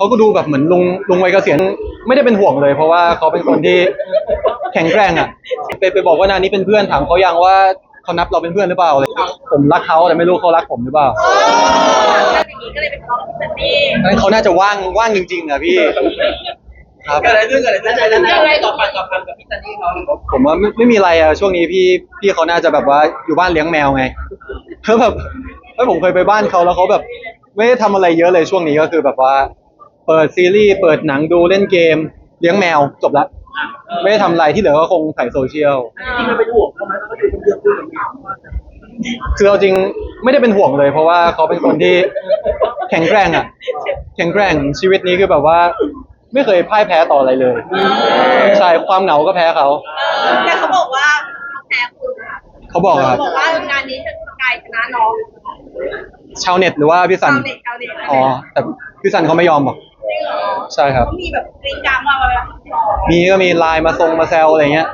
เขาก็ดูแบบเหมือนลุงลุงวัยเกษียณไม่ได้เป็นห่วงเลย เพราะว่าเขาเป็นคนที่แข็งแกร่งอะไปไปบอกว่านานี้เป็นเพื่อนถามเขายังว่าเขานับเราเป็นเพื่อนหรือเปล่าเลยผมรักเขาแต่ไม่รู้เขารักผมหรือเปล่าแล้วทีนี้ก็เลยเป็นน้องซันนี่นั้นเขาน่าจะว่างว่างจริงๆอะพี่ ครับ เกิดอะไรขึ้นเกิดอะไรขึ้นใจแล้วอะไรต่อปันต่อพันกับพี่ซันนี่เขาผมว่าไม่ไม่มีอะไรอะช่วงนี้พี่พี่เขาน่าจะแบบว่าอยู่บ้านเลี้ยงแมวไงเขาแบบเฮ้ยผมเคยไปบ้านเขาแล้วเขาแบบ ไม่ได้ทำอะไรเยอะเลยช่วงนี้ก็คือแบบว่า เปิดซีรีส์เปิดหนังดูเล่นเกม เลี้ยงแมวจบละไม่ได้ทำอะไรที่เหลือก็คงใส่โซเชียลจริงๆมันเป็นห่วงเขาไหมเขาอยู่คนเดียวคุยกับเขาคือเอาจริงไม่ได้เป็นห่วงเลย เพราะว่าเขาเป็นคนที่แข็งแกร่งอะ แข็งแกร่งชีวิตนี้คือแบบว่า ไม่เคยพ่ายแพ้ต่ออะไรเลยใช่ความเหงาก็แพ้เขาเออแต่เขาบอกว่าแพ้คุณค่ะเขาบอกอะครับเขาบอกว่างานนี้จะสกายชนะน้องชาวเน็ตหรือว่าพี่สัชานวเน็ตชาวเน็ตอ๋อแต่พี่สันเขาไม่ยอมบอกจริงเหรอ ใช่ครับ เขามีแบบกรี๊ดกรามมาเลยอะมีก็มีไลน์มาทรงมาแซวอะไรเงี้ย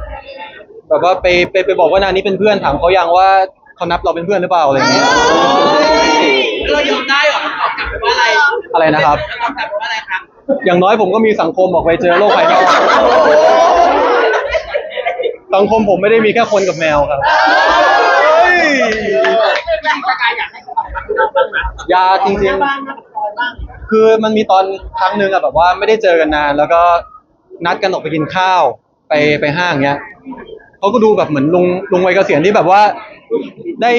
แบบว่าไปไปไปบอกว่านานี้เป็นเพื่อนถามเขายังว่าเขานับเราเป็นเพื่อนหรือเปล่าอะไรเงี้ย เรายอมได้เหรอตอบกลับไปว่าอะไรอะไรนะครับตอบกลับไปว่าอะไรครับอย่างน้อยผมก็มีสังคมออกไปเจอโลกภายนอกสังคมผมไม่ได้มีแค่คนกับแมวครับเฮ้ยสกายอยากให้เขาตอบกลับเราบ้างนะยาจริงบ้างนะคอยบ้างๆ คือมันมีตอนครั้งหนึ่งอะแบบว่าไม่ได้เจอกันนาน แล้วก็นัดกันออกไปกินข้าวไปไปห้างเงี้ยเขาก็ดูแบบเหมือนลุงลุงวัยเกษียณที่แบบว่า ได้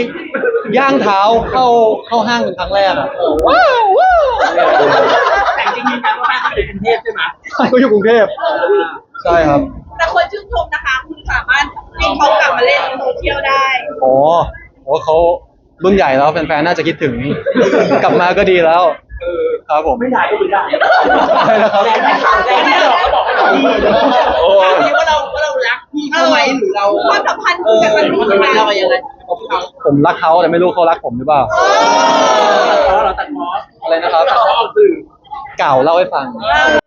ย่างเท้าเข้าเข้าห้างเป็นครั้งแรกอะว้าวว้าวแต่จริงๆยืนยันว่าบ้านเขาอยู่กรุงเทพใช่ไหมเขาอยู่กรุงเทพใช่ครับ แต่คนชื่นชมนะคะ คุณสามารถให้เขากลับมาเล่นโซเชียลได้อ๋อโอ้เขารุ่นใหญ่แล้วแฟนๆน่าจะคิดถึง กลับมาก็ดีแล้ว ครับผม ไม่ได้ก็ไม่ได้ใช่แล้วครับ แต่ไม่ข่าวแต่ไม่หรอกเขาบอกว่าเราดีโอ้คิดว่าเราว่าเรารักพี่เขาไหมหรือเราความสัมพันธ์เออกับมันหรือมีว่ากันเรายังไงเขาผมรักเขาแต่ไม่รู้เขารักผมหรือเปล่า เราตัดคออะไรนะครับตัดคอออกสื่อ เก่าเล่าให้ฟังเออ